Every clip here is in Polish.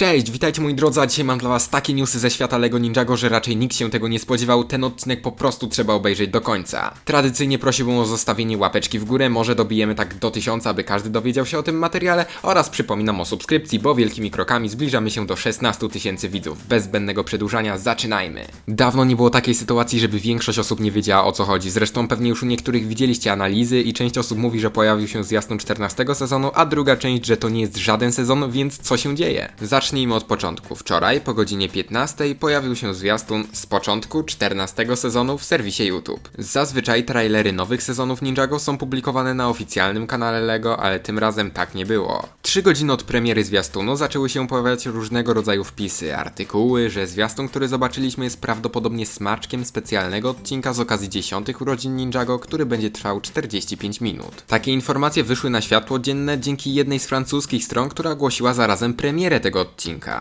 Cześć, witajcie moi drodzy, a dzisiaj mam dla was takie newsy ze świata LEGO Ninjago, że raczej nikt się tego nie spodziewał, ten odcinek po prostu trzeba obejrzeć do końca. Tradycyjnie prosiłbym o zostawienie łapeczki w górę, może dobijemy tak do tysiąca, aby każdy dowiedział się o tym materiale oraz przypominam o subskrypcji, bo wielkimi krokami zbliżamy się do 16 tysięcy widzów. Bez zbędnego przedłużania, zaczynajmy. Dawno nie było takiej sytuacji, żeby większość osób nie wiedziała o co chodzi, zresztą pewnie już u niektórych widzieliście analizy i część osób mówi, że pojawił się zwiastun 14 sezonu, a druga część, że to nie jest żaden sezon, więc co się dzieje? Zacznijmy od początku. Wczoraj po godzinie 15 pojawił się zwiastun z początku 14 sezonu w serwisie YouTube. Zazwyczaj trailery nowych sezonów Ninjago są publikowane na oficjalnym kanale LEGO, ale tym razem tak nie było. Trzy godziny od premiery zwiastunu zaczęły się pojawiać różnego rodzaju wpisy, artykuły, że zwiastun, który zobaczyliśmy jest prawdopodobnie smaczkiem specjalnego odcinka z okazji 10 urodzin Ninjago, który będzie trwał 45 minut. Takie informacje wyszły na światło dzienne dzięki jednej z francuskich stron, która ogłosiła zarazem premierę tego odcinka.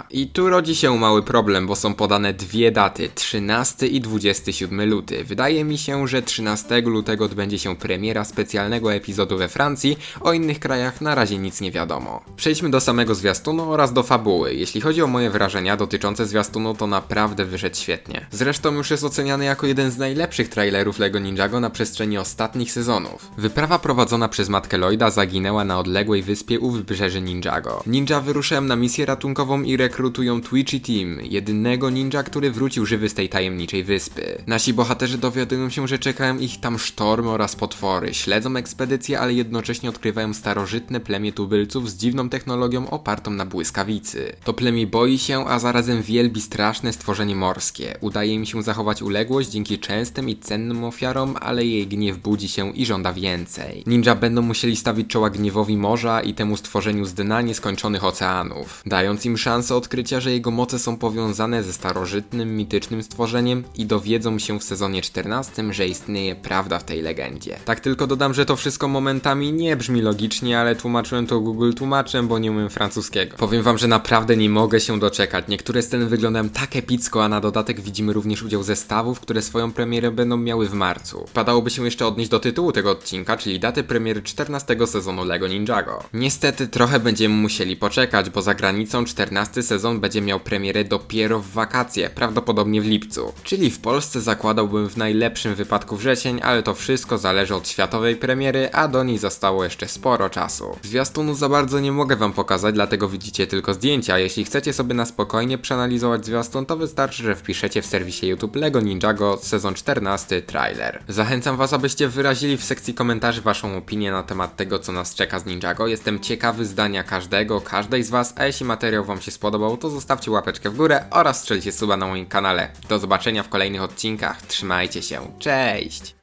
I tu rodzi się mały problem, bo są podane dwie daty, 13 i 27 luty. Wydaje mi się, że 13 lutego odbędzie się premiera specjalnego epizodu we Francji, o innych krajach na razie nic nie wiadomo. Przejdźmy do samego zwiastunu oraz do fabuły. Jeśli chodzi o moje wrażenia dotyczące zwiastunu, to naprawdę wyszedł świetnie. Zresztą już jest oceniany jako jeden z najlepszych trailerów LEGO Ninjago na przestrzeni ostatnich sezonów. Wyprawa prowadzona przez matkę Lloyda zaginęła na odległej wyspie u wybrzeży Ninjago. Ninja wyruszyłem na misję ratunkową i rekrutują Twitchy Team, jedynego ninja, który wrócił żywy z tej tajemniczej wyspy. Nasi bohaterzy dowiadują się, że czekają ich tam sztormy oraz potwory, śledzą ekspedycję, ale jednocześnie odkrywają starożytne plemię tubylców z dziwną technologią opartą na błyskawicy. To plemię boi się, a zarazem wielbi straszne stworzenie morskie. Udaje im się zachować uległość dzięki częstym i cennym ofiarom, ale jej gniew budzi się i żąda więcej. Ninja będą musieli stawić czoła gniewowi morza i temu stworzeniu z dna nieskończonych oceanów, dając im szansę odkrycia, że jego moce są powiązane ze starożytnym, mitycznym stworzeniem i dowiedzą się w sezonie 14, że istnieje prawda w tej legendzie. Tak tylko dodam, że to wszystko momentami nie brzmi logicznie, ale tłumaczyłem to Google tłumaczem, bo nie umiem francuskiego. Powiem wam, że naprawdę nie mogę się doczekać. Niektóre sceny wyglądają tak epicko, a na dodatek widzimy również udział zestawów, które swoją premierę będą miały w marcu. Padałoby się jeszcze odnieść do tytułu tego odcinka, czyli daty premiery 14 sezonu LEGO Ninjago. Niestety trochę będziemy musieli poczekać, bo za granicą 14 sezon będzie miał premierę dopiero w wakacje, prawdopodobnie w lipcu. Czyli w Polsce zakładałbym w najlepszym wypadku wrzesień, ale to wszystko zależy od światowej premiery, a do niej zostało jeszcze sporo czasu. Zwiastunu za bardzo nie mogę wam pokazać, dlatego widzicie tylko zdjęcia. Jeśli chcecie sobie na spokojnie przeanalizować zwiastun, to wystarczy, że wpiszecie w serwisie YouTube LEGO Ninjago sezon 14 trailer. Zachęcam was, abyście wyrazili w sekcji komentarzy waszą opinię na temat tego, co nas czeka z Ninjago. Jestem ciekawy zdania każdego, każdej z was, a jeśli materiał wam się spodobał, to zostawcie łapeczkę w górę oraz strzelcie suba na moim kanale. Do zobaczenia w kolejnych odcinkach. Trzymajcie się. Cześć!